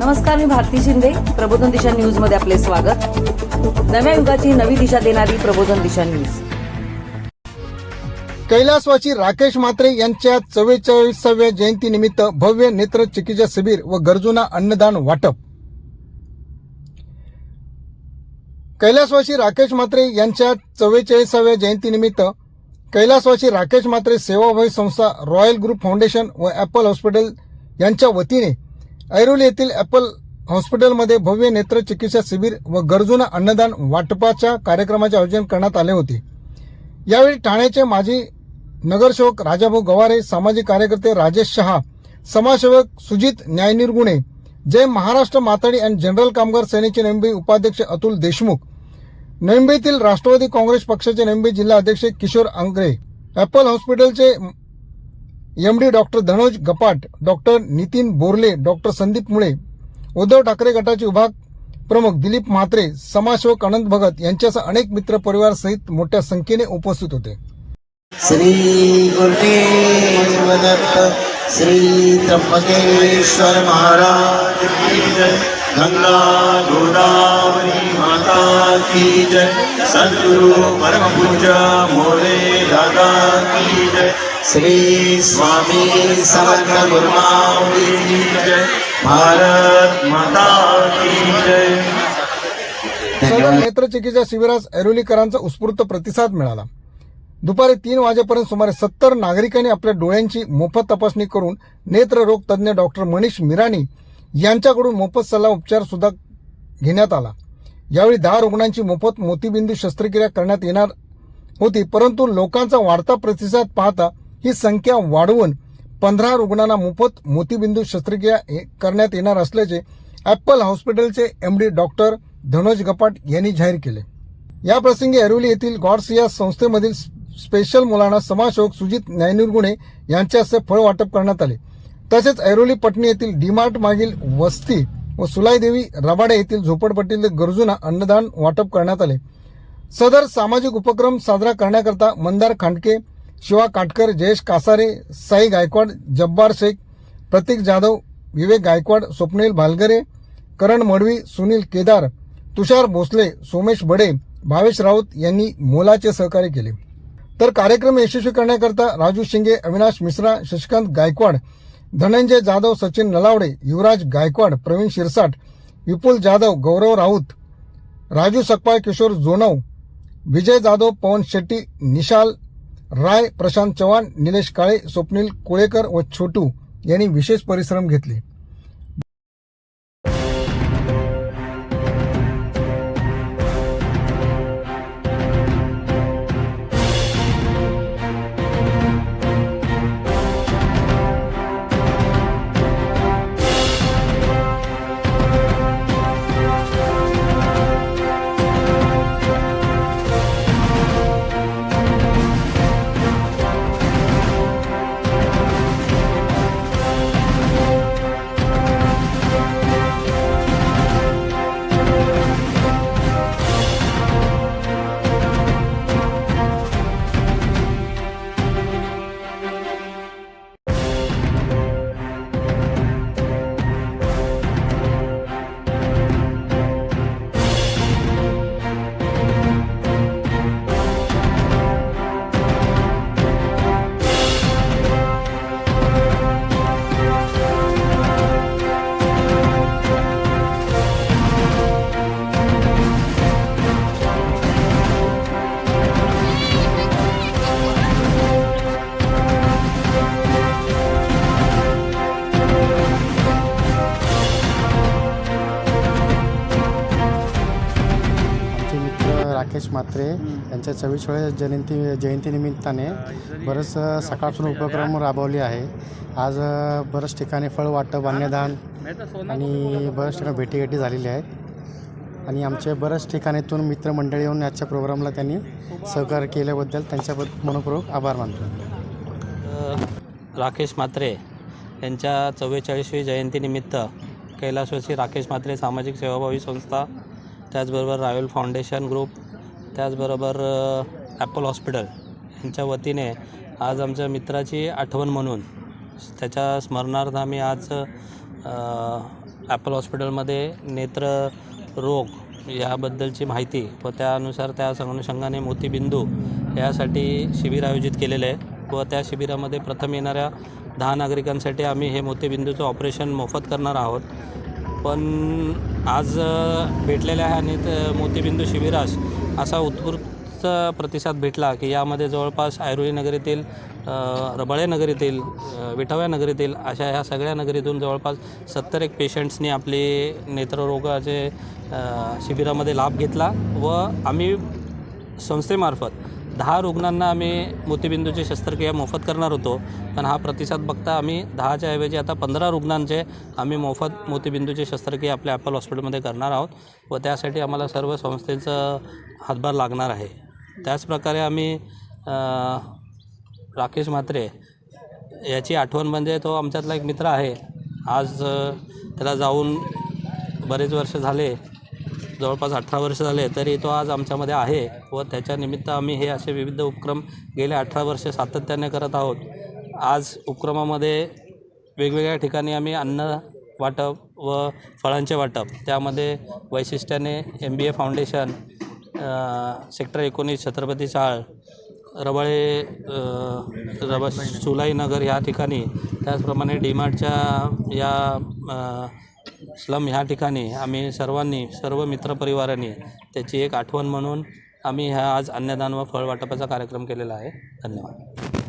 नमस्कार मी भारती शिंदे. प्रबोधन दिशा न्यूजमध्ये आपले स्वागत. नव्या युगाची नवी दिशा देणारी प्रबोधन दिशा न्यूज. कैलासवासी राकेश म्हात्रे यांच्या चव्वेचाळीसाव्या जयंतीनिमित्त भव्य नेत्र चिकित्सा शिबिर व गरजूंना अन्नदान वाटप. कैलासवासी राकेश म्हात्रे यांच्या चव्वेचाळीसाव्या जयंतीनिमित्त कैलासवासी राकेश म्हात्रे सेवाभावी संस्था रॉयल ग्रुप फाउंडेशन व ॲपल हॉस्पिटल यांच्या वतीने ऐरोली येथील ॲपल हॉस्पिटलमध्ये भव्य नेत्र चिकित्सा शिबिर व गरजूंना अन्नदान वाटपाच्या कार्यक्रमाचे आयोजन करण्यात आले होते. यावेळी ठाण्याचे माजी नगरसेवक राजाभाऊ गवारे सामाजिक कार्यकर्ते राजेश शहा समाजसेवक सुजित न्यायनिर्गुणे जय महाराष्ट्र माताडी अँड जनरल कामगार सेनेचे नवी उपाध्यक्ष अतुल देशमुख नवी राष्ट्रवादी काँग्रेस पक्षाचे नवी जिल्हा अध्यक्ष किशोर आंग्रे ॲपल हॉस्पिटलचे MD doctor Dhanoj Gapat doctor Nitin Borle doctor Sandeep Mule Uddhav Thackeray गटाचे विभाग प्रमुख दिलीप म्हात्रे समाजसेवक अनंत भगत यांच्यासह अनेक मित्र परिवार सहित मोठ्या संख्येने उपस्थित होते. श्री श्री त्र्यंबकेश्वर महाराज गंगा गोदावरी माता की जय सद्गुरु परम पूजा मोरे दादा की जय। श्री स्वामी समर्थ गुरुमावली जय. भारत माता की जय. सदर नेत्रचिकित्सा शिबिरास ऐरोलीकरांचा उत्स्फूर्त प्रतिसाद मिळाला. दुपारी तीन वाजेपर्यंत सुमारे सत्तर नागरिकांनी आपल्या डोळ्यांची मोफत तपासणी करून नेत्ररोग तज्ज्ञ डॉक्टर मनीष मिराणी यांच्याकडून मोफत सल्ला उपचार सुद्धा घेण्यात आला. यावेळी दहा रुग्णांची मोफत मोतीबिंदू शस्त्रक्रिया करण्यात येणार होती परंतु लोकांचा वाढता प्रतिसाद पाहता ही संख्या वाढवून पंधरा रुग्णांना मोफत मोतीबिंदू शस्त्रक्रिया करण्यात येणार असल्याचे ॲपल हॉस्पिटलचे एमडी डॉक्टर धनोज गपाट यांनी जाहीर केले. या प्रसंगी ऐरोली येथील गॉड्स या संस्थेमधील स्पेशल मुलांना समाजसेवक सुजित न्यायनिर्गुणे यांच्या हस्ते फळ वाटप करण्यात आले. तसेच ऐरोली पटणी येथील डीमार्ट मागील वस्ती व सुलाईदेवी रबाडे येथील झोपडपट्टीतील गरजूंना अन्नदान वाटप करण्यात आले. सदर सामाजिक उपक्रम साजरा करण्याकरता मंदार खांडके शिवा काटकर जयेश कासारे साई गायकवाड जब्बार शेख प्रतीक जाधव विवेक गायकवाड स्वप्नील भालगरे करण मडवी सुनील केदार तुषार भोसले सोमेश बडे भावेश राऊत यांनी मोलाचे सहकार्य केले. तर कार्यक्रम यशस्वी करण्याकरता राजू शिंगे अविनाश मिश्रा शशिकांत गायकवाड धनंजय जाधव सचिन नलावडे युवराज गायकवाड प्रवीण शिरसाट विपुल जाधव गौरव राऊत राजू सकपाळ किशोर जोनव विजय जाधव पवन शेट्टी निशाल राय प्रशांत चव्हाण निलेश काळे स्वप्नील कुळेकर व छोटू यांनी विशेष परिश्रम घेतले. राकेश म्हात्रे यांच्या चव्वेचाळीस जयंती जयंतीनिमित्ताने बरंच सकाळपासून उपक्रम राबवले आहे. आज बरंच बऱ्याच ठिकाणी फळ वाटप अन्नदान आणि बऱ्याच ठिकाणी भेटीगाठी झालेली आहेत. आणि आमचे बऱ्याच ठिकाणीतून मित्रमंडळी येऊन याच्या प्रोग्रामला त्यांनी सहकार्य केल्याबद्दल त्यांच्याबद्दल मनपूर्वक आभार मानतो. राकेश म्हात्रे यांच्या चव्वेचाळीसवी जयंतीनिमित्त कैलासवासी राकेश म्हात्रे सामाजिक सेवाभावी संस्था त्याचबरोबर रायल फाउंडेशन ग्रुप त्याचबरोबर ॲपल हॉस्पिटल यांच्या वतीने आज आमच्या मित्राची आठवण म्हणून त्याच्या स्मरणार्थ आम्ही आज ॲपल हॉस्पिटलमध्ये नेत्र रोग याबद्दलची माहिती व त्यानुसार त्या अनुषंगाने मोतीबिंदू यासाठी शिबिर आयोजित केलेले आहे व त्या शिबिरामध्ये प्रथम येणाऱ्या दहा नागरिकांसाठी आम्ही हे मोतीबिंदूचं ऑपरेशन मोफत करणार आहोत. पण आज भेटलेल्या ह्या नेत मोतीबिंदू शिबिरास असा उत्कृष्ट प्रतिसाद भेटला की यामध्ये जवळपास ऐरोली नगरीतील अ, रबाळे नगरीतील विठाव्या नगरीतील अशा ह्या सगळ्या नगरीतून जवळपास सत्तर एक पेशंट्सनी आपले नेत्ररोगाचे शिबिरामध्ये लाभ घेतला व आम्ही संस्थेमार्फत दहा रुग्णांना आम्ही मोतीबिंदूची शस्त्रक्रिया मोफत करणार होतो. पण हा प्रतिसाद बघता आम्ही दहाच्या ऐवजी आता पंधरा रुग्णांचे आम्ही मोफत मोतीबिंदूची शस्त्रक्रिया आपल्या ॲपल हॉस्पिटलमध्ये करणार आहोत व त्यासाठी आम्हाला सर्व संस्थेचं हातभार लागणार आहे. त्याचप्रकारे आम्ही राकेश म्हात्रे याची आठवण म्हणजे तो आमच्यातला एक मित्र आहे. आज त्याला जाऊन बरेच वर्ष झाले. जवळपास अठरा वर्ष झाले तरी तो आज आमच्यामध्ये आहे व त्याच्यानिमित्त आम्ही हे असे विविध उपक्रम गेले अठरा वर्ष सातत्याने करत आहोत. आज उपक्रमामध्ये वेगवेगळ्या ठिकाणी आम्ही अन्न वाटप व फळांचे वाटप त्यामध्ये वैशिष्ट्याने M B A foundation sector एकोणीस छत्रपती चाळ रबाळे रबा सुलाई नगर ह्या ठिकाणी त्याचप्रमाणे डीमार्टच्या या स्लम ह्या ठिकाणी आम्ही सर्वांनी सर्व मित्रपरिवारांनी त्याची एक आठवण म्हणून आम्ही ह्या आज अन्नदान व फळ वाटपाचा कार्यक्रम केलेला आहे. धन्यवाद.